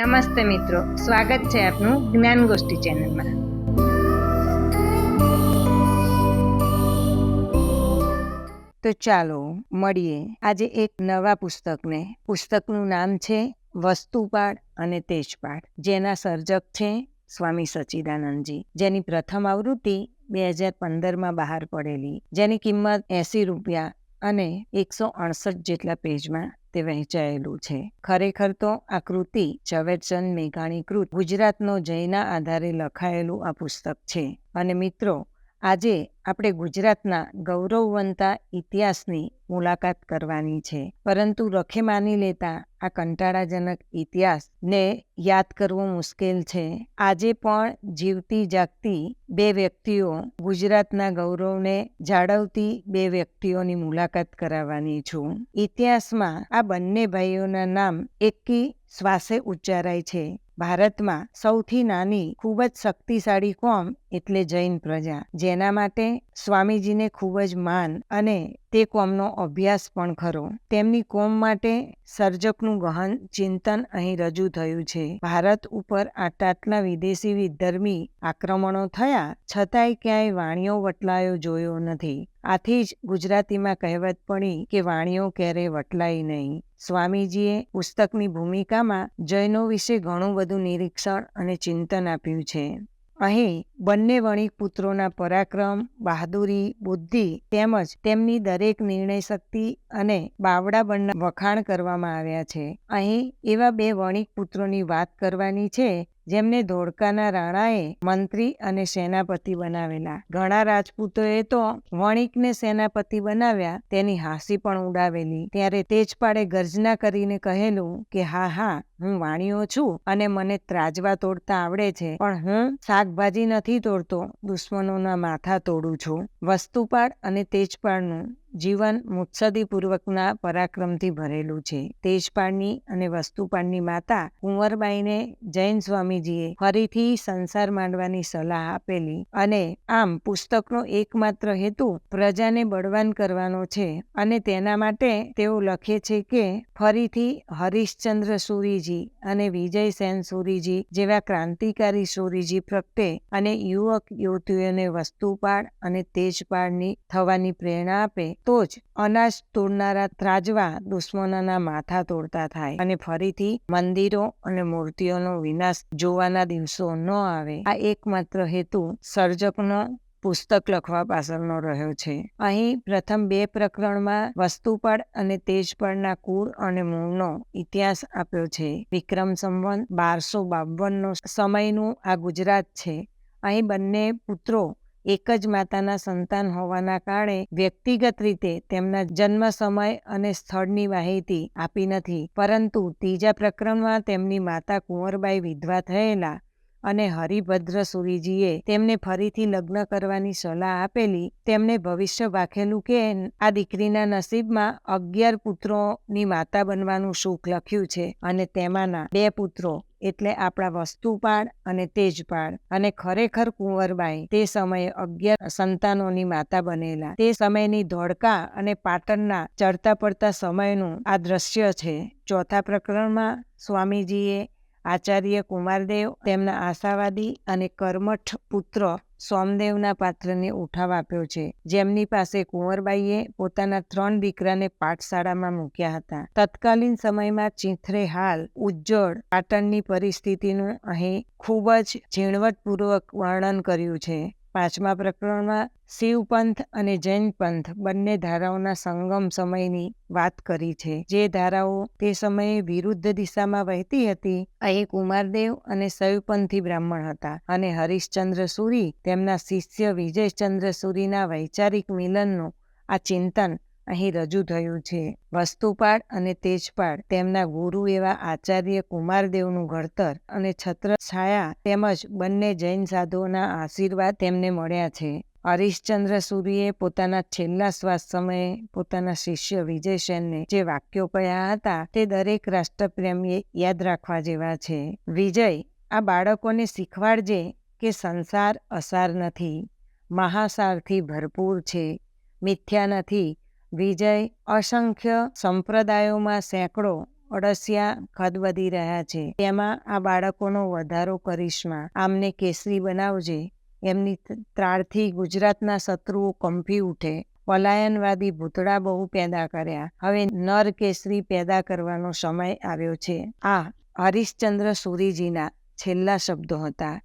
નમસ્તે મિત્રો, સ્વાગત છે આપનું જ્ઞાન ગોષ્ઠી ચેનલમાં. તો ચાલો મળીએ આજે એક નવા પુસ્તકને. પુસ્તકનું નામ છે વસ્તુપાળ અને તેજપાળ. જેના સર્જક છે સ્વામી સચ્ચિદાનંદજી જેની પ્રથમ આવૃત્તિ બે હજાર પંદરમાં બહાર પડેલી. જેની કિંમત એંસી રૂપિયા અને એકસો અડસઠ જેટલા પેજમાં તે વહેંચાયેલું છે. ખરેખર તો આ કૃતિ ઝવેરચંદ મેઘાણી કૃત ગુજરાતનો જયના આધારે લખાયેલું આ પુસ્તક છે. અને મિત્રો આજે આપણે ગુજરાતના ગૌરવવંતા ઇતિહાસની મુલાકાત કરવાની છે. પરંતુ રખે માની લેતા આ કંટાળાજનક ઇતિહાસને યાદ કરવો મુશ્કેલ છે. આજે પણ જીવતી જાગતી બે વ્યક્તિઓ ગુજરાતના ગૌરવને જાળવતી બે વ્યક્તિઓની મુલાકાત કરાવવાની છું. ઇતિહાસમાં આ બંને ભાઈઓના નામ એકી શ્વાસે ઉચ્ચારાય છે. ભારતમાં સૌથી નાની, ખૂબ જ શક્તિશાળી કોમ એટલે જૈન પ્રજા. જેના માટે સ્વામીજીને ખૂબ જ માન અને તે કોમનો અભ્યાસ પણ ખરો. તેમની કોમ માટે સર્જકનું ગહન, ચિંતન અહીં રજૂ થયું છે. ભારત ઉપર આટલા વિદેશી વિધર્મી આક્રમણો થયા, છતાંય ક્યાંય વાણીઓ વટલાયો જોયો નથી. આથી જ ગુજરાતીમાં કહેવત પડી કે વાણીઓ ક્યારેય વટલાય નહીં. સ્વામીજીએ પુસ્તકની ભૂમિકામાં જૈનો વિશે ઘણું બધું નિરીક્ષણ અને ચિંતન આપ્યું છે. અહીં બંને વણિક પુત્રોના પરાક્રમ, બહાદુરી, બુદ્ધિ તેમજ તેમની દરેક નિર્ણય શક્તિ અને બાવડા બંને વખાણ કરવામાં આવ્યા છે. અહીં એવા બે વણિક પુત્રોની વાત કરવાની છે, જેમને ધોળકાના રાણાએ મંત્રી અને સેનાપતિ બનાવેલા. ઘણા રાજપૂતોએ તો વણિકને સેનાપતિ બનાવ્યા, તેની હાંસી પણ ઉડાવેલી. ત્યારે તેજપાળે ગર્જના કરીને કહેલું કે, હા હા, હું વાણીઓ છું અને મને ત્રાજવા તોડતા આવડે છે, પણ હું શાકભાજી નથી તોડતો દુશ્મનોના માથા તોડું છું વસ્તુપાળ અને તેજપાળનું જીવન મુત્સદીપૂર્વકના પરાક્રમથી ભરેલું છે. તેજપાળની અને વસ્તુપાળની માતા કુંવરબાઈને જૈન સ્વામીજીએ ફરીથી સંસાર માંડવાની સલાહ આપેલી અને આમ પુસ્તકનો એકમાત્ર હેતુ પ્રજાને બળવાન કરવાનો છે અને તેના માટે તેઓ લખે છે કે ફરીથી હરીશચંદ્ર સુરીજી અને વિજય સેન સુરીજી જેવા ક્રાંતિકારી સુરીજી પ્રગટે અને યુવક યુવતીઓને વસ્તુપાળ અને તેજપાળની થવાની પ્રેરણા આપે તો જ અનાજ તોડનારા ત્રાજવા દુશ્મનોના માથા તોડતા થાય અને ફરીથી મંદિરો અને મૂર્તિઓનો વિનાશ જોવાના દિવસો ન આવે. આ એકમાત્ર હેતુ સર્જકનો પુસ્તક લખવા પાછળનો રહ્યો છે. અહીં પ્રથમ બે પ્રકરણમાં વસ્તુપળ અને તેજપળના કુળ અને મૂળનો ઇતિહાસ આપ્યો છે. વિક્રમ સંવંત બારસો બાવનનો સમયનું આ ગુજરાત છે. અહીં બંને પુત્રો એક જ માતાના સંતાન હોવાના કારણે વ્યક્તિગત રીતે તેમના જન્મ સમય અને સ્થળની માહિતી આપી નથી. પરંતુ ત્રીજા પ્રકરણમાં તેમની માતા કુંવરબાઈ વિધવા થયેલા અને હરિભદ્ર સુરીજીએ તેમને ફરીથી લગ્ન કરવાની સલાહ આપેલી. તેમને ભવિષ્ય વાખેલું કે આ દીકરીના નસીબમાં અગિયાર પુત્રોની માતા બનવાનું સુખ લખ્યું છે અને તેમાંના બે પુત્રો એટલે આપણા વસ્તુપાળ અને તેજપાળ અને ખરેખર કુંવરબાઈ તે સમયે અગિયાર સંતાનોની માતા બનેલા. તે સમયની ધોળકા અને પાટણના ચડતા પડતા સમયનું આ દ્રશ્ય છે. ચોથા પ્રકરણમાં સ્વામીજીએ આચાર્ય કુમારદેવ તેમના આશાવાદી અને કર્મઠ પુત્ર સોમદેવના પાત્રને ઉઠાવ આપ્યો છે. જેમની પાસે કુંવરબાઈએ પોતાના ત્રણ દીકરાને પાઠશાળામાં મૂક્યા હતા. તત્કાલીન સમયમાં ચીંથરે હાલ ઉજ્જળ પાટણની પરિસ્થિતિનું અહીં ખૂબ જ ઝીણવટપૂર્વક વર્ણન કર્યું છે. પાંચમા પ્રકરણમાં શિવપંથ અને જૈન પંથ બંને ધારાઓના સંગમ સમયની વાત કરી છે. જે ધારાઓ તે સમયે વિરુદ્ધ દિશામાં વહેતી હતી. અહીં કુમારદેવ અને શૈવપંથી બ્રાહ્મણ હતા અને હરિશ્ચંદ્ર સુરી તેમના શિષ્ય વિજયચંદ્ર સુરીના વૈચારિક મિલનનું આ ચિંતન અહીં રજૂ થયું છે. વસ્તુપાળ અને તેજપાળ તેમના ગુરુ એવા આચાર્ય કુમારદેવનું ઘડતર અને છત્ર છાયા તેમજ બંને જૈન સાધુઓના આશીર્વાદ તેમને મળ્યા છે. હરિશ્ચંદ્ર સૂરીએ પોતાના છેલ્લા શ્વાસ સમયે પોતાના શિષ્ય વિજયસેનને જે વાક્યો કહ્યા હતા તે દરેક રાષ્ટ્રપ્રેમીએ યાદ રાખવા જેવા છે. વિજય, આ બાળકોને શીખવાડજે કે સંસાર અસાર નથી. મહાસારથી ભરપૂર છે. મિથ્યા નથી. વિજય અસંખ્ય સંપ્રદાયોમાં સેંકડો અળસિયા કદ વધી રહ્યા છે. તેમાં આ બાળકોનો વધારો કરિશ્મા આમને કેસરી બનાવજે. એમની ત્રાળથી ગુજરાતના શત્રુઓ કંપી ઉઠે. પલાયનવાદી ભૂતળા બહુ પેદા કર્યા. હવે નર કેસરી પેદા કરવાનો સમય આવ્યો છે. આ હરિશ્ચંદ્ર સુરીજીના છેલ્લા શબ્દો હતા.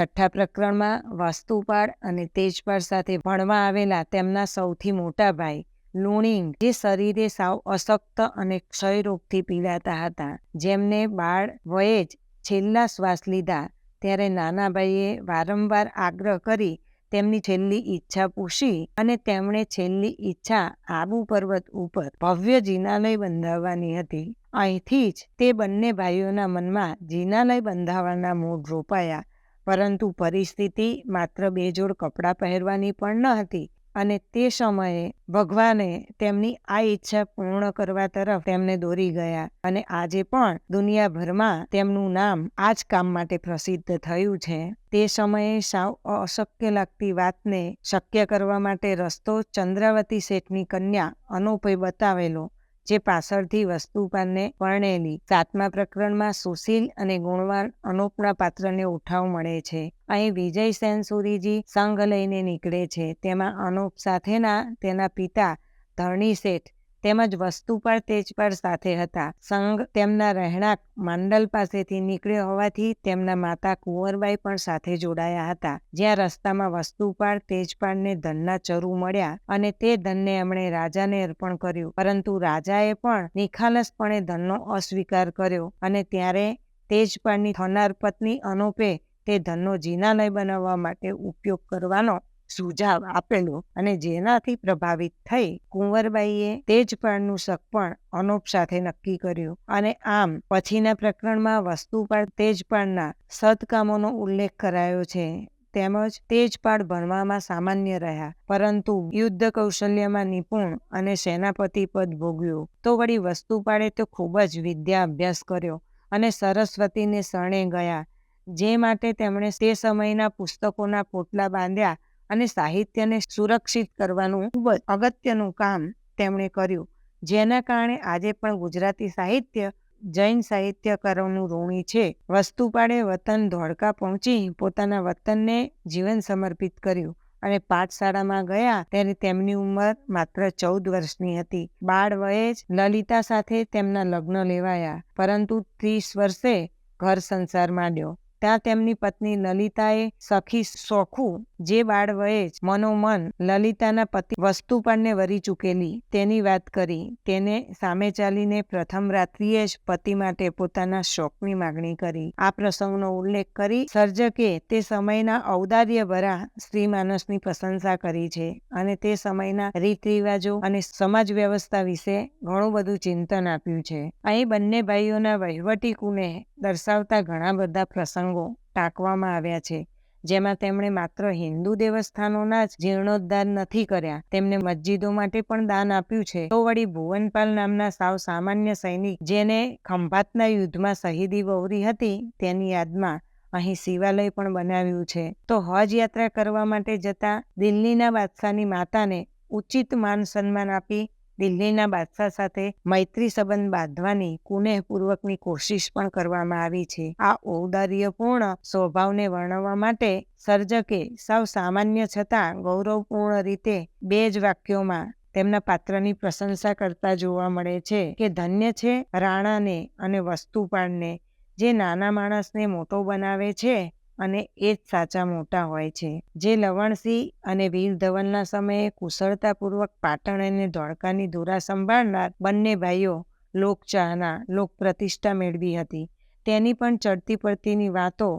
છઠ્ઠા પ્રકરણમાં વાસ્તુપાળ અને તેજપાળ સાથે ભણવા આવેલા તેમના સૌથી મોટા ભાઈ લુણિંગ જે શરીરે સાવ અશક્ત અને ક્ષયરોગથી પીડાતા હતા. જેમને બાળ વયે જ છેલ્લા શ્વાસ લીધા. ત્યારે નાનાભાઈએ વારંવાર આગ્રહ કરી તેમની છેલ્લી ઈચ્છા પૂછી અને તેમણે છેલ્લી ઈચ્છા આબુ પર્વત ઉપર ભવ્ય જીનાલય બંધાવવાની હતી. અહીંથી જ તે બંને ભાઈઓના મનમાં જીનાલય બંધાવવાના મૂળ રોપાયા. પરંતુ પરિસ્થિતિ માત્ર બે જોડ કપડાં પહેરવાની પણ ન હતી. અને તે સમયે ભગવાને તેમની આ ઈચ્છા પૂર્ણ કરવા તરફ તેમને દોરી ગયા અને આજે પણ દુનિયાભરમાં તેમનું નામ આ જ કામ માટે પ્રસિદ્ધ થયું છે. તે સમયે સાવ અશક્ય લાગતી વાતને શક્ય કરવા માટે રસ્તો ચંદ્રાવતી શેઠની કન્યા અનુપય બતાવેલો જે પાછળથી વસ્તુ પરને વર્ણેલી સાતમા પ્રકરણમાં સુશીલ અને ગુણવાન અનુપના પાત્રને ઉઠાવ મળે છે. અહીં વિજય સેન સુરીજી સંઘ લઈને નીકળે છે. તેમાં અનુપ સાથેના તેના પિતા ધરણી શેઠ તેમજ વસ્તુપાળ તેજપાળ સાથે હતા. સંઘ તેમના રહેણાંક માંડલ પાસેથી નીકળ્યો હોવાથી તેમના માતા કુંવરબાઈ પણ સાથે જોડાયા હતા. જ્યાં રસ્તામાં વસ્તુપાળ તેજપાળને ધનના ચરુ મળ્યા અને તે ધનને એમણે રાજાને અર્પણ કર્યું. પરંતુ રાજાએ પણ નિખાલસપણે ધનનો અસ્વીકાર કર્યો અને ત્યારે તેજપાળની થનાર પત્ની અનોપે તે ધનનો જીનાલય બનાવવા માટે ઉપયોગ કરવાનો સુઝાવ આપેલો અને જેનાથી પ્રભાવિત થઈ કુંવરબાઈએ તેજપાળનું સગપણ અનુપ સાથે નક્કી કર્યું. અને આમ પછીના પ્રકરણમાં વસ્તુપાળ તેજપાળના સદકામોનો ઉલ્લેખ કરાયો છે. તેમજ તેજપાળ ભણવામાં સામાન્ય રહ્યા, પરંતુ યુદ્ધ કૌશલ્યમાં નિપુણ અને સેનાપતિ પદ ભોગ્યું તો વળી વસ્તુપાળે તો ખૂબ જ વિદ્યા અભ્યાસ કર્યો અને સરસ્વતીને શરણે ગયા, જે માટે તેમણે તે સમયના પુસ્તકોના પોટલા બાંધ્યા અને સાહિત્યને સુરક્ષિત કરવાનું ખૂબ જ અગત્યનું કામ તેમણે કર્યું. જેના કારણે આજે પણ ગુજરાતી સાહિત્ય જૈન સાહિત્યકારોનું ઋણી છે. વસ્તુપાળે વતન ધોળકા પહોંચી પોતાના વતનને જીવન સમર્પિત કર્યું અને પાઠશાળામાં ગયા ત્યારે તેમની ઉંમર માત્ર ચૌદ વર્ષની હતી. બાળ વયે જ લલિતા સાથે તેમના લગ્ન લેવાયા, પરંતુ ત્રીસ વર્ષે ઘર સંસાર માંડ્યો. ત્યાં તેમની પત્ની લલિતાએ સખી સોખું, જે બાળ વયે જ મનોમન લલિતાના પતિ વસ્તુપાળને વરી ચૂકેલી, તેની વાત કરી. તેને સામે ચાલીને પ્રથમ રાત્રિએ જ પતિ માટે પોતાના શોકની માગણી કરી. આ પ્રસંગનો ઉલ્લેખ કરી સર્જકે તે સમયના ઔદાર્ય ભરા સ્ત્રી માનસની પ્રશંસા કરી છે અને તે સમયના રીત રિવાજો અને સમાજ વ્યવસ્થા વિશે ઘણું બધું ચિંતન આપ્યું છે. અહીં બંને ભાઈઓના વહીવટી કુને દર્શાવતા ઘણા બધા પ્રસંગો ટાંકવામાં આવ્યા છે, જેમાં તેમણે માત્ર હિન્દુ દેવસ્થાનોના જ જીર્ણોદ્ધાર નથી કર્યા, તેમને મસ્જિદો માટે પણ દાન આપ્યું છે. તો વળી ભુવનપાલ નામના સાવ સામાન્ય સૈનિક જેને ખંભાતના યુદ્ધમાં શહીદી વહોરી હતી, તેની યાદમાં અહીં શિવાલય પણ બનાવ્યું છે. તો હજ યાત્રા કરવા માટે જતા દિલ્હીના બાદશાહની માતાને ઉચિત માન સન્માન આપી દિલ્હીના બાદશાહ સાથે મૈત્રી સંબંધ બાંધવાની કુનેહપૂર્વકની કોશિશ પણ કરવામાં આવી છે. આ ઔદાર્યપૂર્ણ સ્વભાવને વર્ણવવા માટે સર્જકે સાવ સામાન્ય છતાં ગૌરવપૂર્ણ રીતે બે જ વાક્યોમાં તેમના પાત્રની પ્રશંસા કરતા જોવા મળે છે કે ધન્ય છે રાણાને અને વસ્તુપાળને, જે નાના માણસને મોટો બનાવે છે. અને એ જ સાચા મોટા હોય છે. જે લવણસિંહ અને વીર ધવનના સમયે કુશળતાપૂર્વક પાટણ અને ધોળકાની ધોરા સંભાળનાર બંને ભાઈઓ લોકચાહના લોક પ્રતિષ્ઠા મેળવી હતી. તેની પણ ચડતી પડતીની વાતો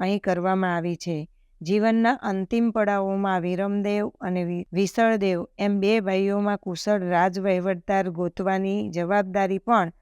અહીં કરવામાં આવી છે. જીવનના અંતિમ પડાવોમાં વિરમદેવ અને વિસળદેવ એમ બે ભાઈઓમાં કુશળ રાજ વહીવટદાર ગોતવાની જવાબદારી પણ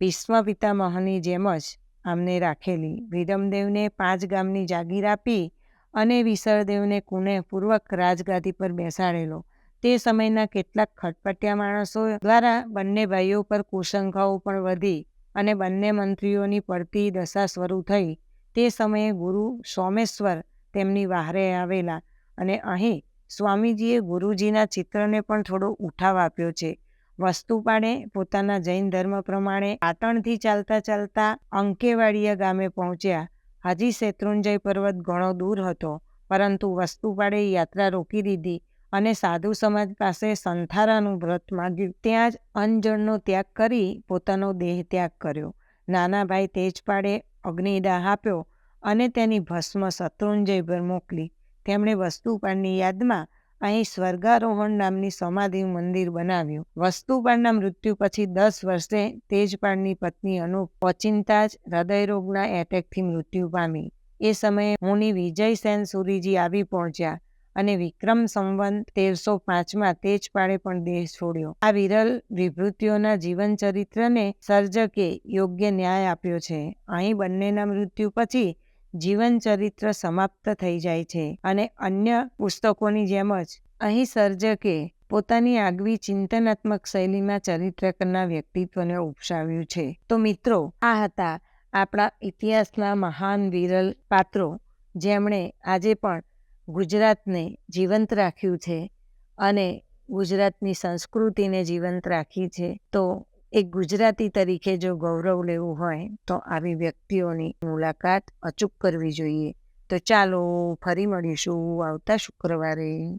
ભીષ્મ પિતામહની જેમ જ આમને રાખેલી. વિરમદેવને પાંચ ગામની જાગીર આપી અને વિસળદેવને કુનેહપૂર્વક રાજગાદી પર બેસાડેલો. તે સમયના કેટલાક ખટપટિયા માણસો દ્વારા બંને ભાઈઓ પર કુશંકાઓ પણ વધી અને બંને મંત્રીઓની પડતી દશા શરૂ થઈ. તે સમયે ગુરુ સોમેશ્વર તેમની વાહરે આવેલા અને અહીં સ્વામીજીએ ગુરુજીના ચિત્રને પણ થોડો ઉઠાવ આપ્યો છે. વસ્તુપાળે પોતાના જૈન ધર્મ પ્રમાણે પાટણથી ચાલતા ચાલતા અંકેવાડિયા ગામે પહોંચ્યા. હજી શેત્રુંજય પર્વત ઘણો દૂર હતો, પરંતુ વસ્તુપાળે યાત્રા રોકી દીધી અને સાધુ સમાજ પાસે સંથારાનું વ્રત માગ્યું. ત્યાં જ અનજળનો ત્યાગ કરી પોતાનો દેહ ત્યાગ કર્યો. નાના ભાઈ તેજપાળે અગ્નિદાહ આપ્યો અને તેની ભસ્મ શત્રુંજય પર મોકલી. તેમણે વસ્તુપાળની યાદમાં અહીં સ્વર્ગારોહણ નામની સમાધિ મંદિર બનાવ્યું. વસ્તુપાળના મૃત્યુ પછી દસ વર્ષે તેજપાળની પત્ની અનુપ ઓચિંતા જ હૃદયરોગના એટેકથી મૃત્યુ પામી. એ સમયે મુનિ વિજયસેન સુરીજી આવી પહોંચ્યા અને વિક્રમ સંવંત તેરસો પાંચમાં તેજપાળે પણ દેહ છોડ્યો. આ વિરલ વિભૂતિઓના જીવન ચરિત્રને સર્જકે યોગ્ય ન્યાય આપ્યો છે. અહીં બંનેના મૃત્યુ પછી જીવન ચરિત્ર સમાપ્ત થઈ જાય છે અને અન્ય પુસ્તકોની જેમ જ અહીં સર્જકે પોતાની આગવી ચિંતનાત્મક શૈલીમાં ચરિત્રકરના વ્યક્તિત્વને ઉપસાવ્યું છે. તો મિત્રો, આ હતા આપણા ઇતિહાસના મહાન વિરલ પાત્રો, જેમણે આજે પણ ગુજરાતને જીવંત રાખ્યું છે અને ગુજરાતની સંસ્કૃતિને જીવંત રાખી છે. તો એક ગુજરાતી તરીકે જો ગૌરવ લેવું હોય, તો આવી વ્યક્તિઓની મુલાકાત અચૂક કરવી જોઈએ. તો ચાલો, ફરી મળીશું આવતા શુક્રવારે.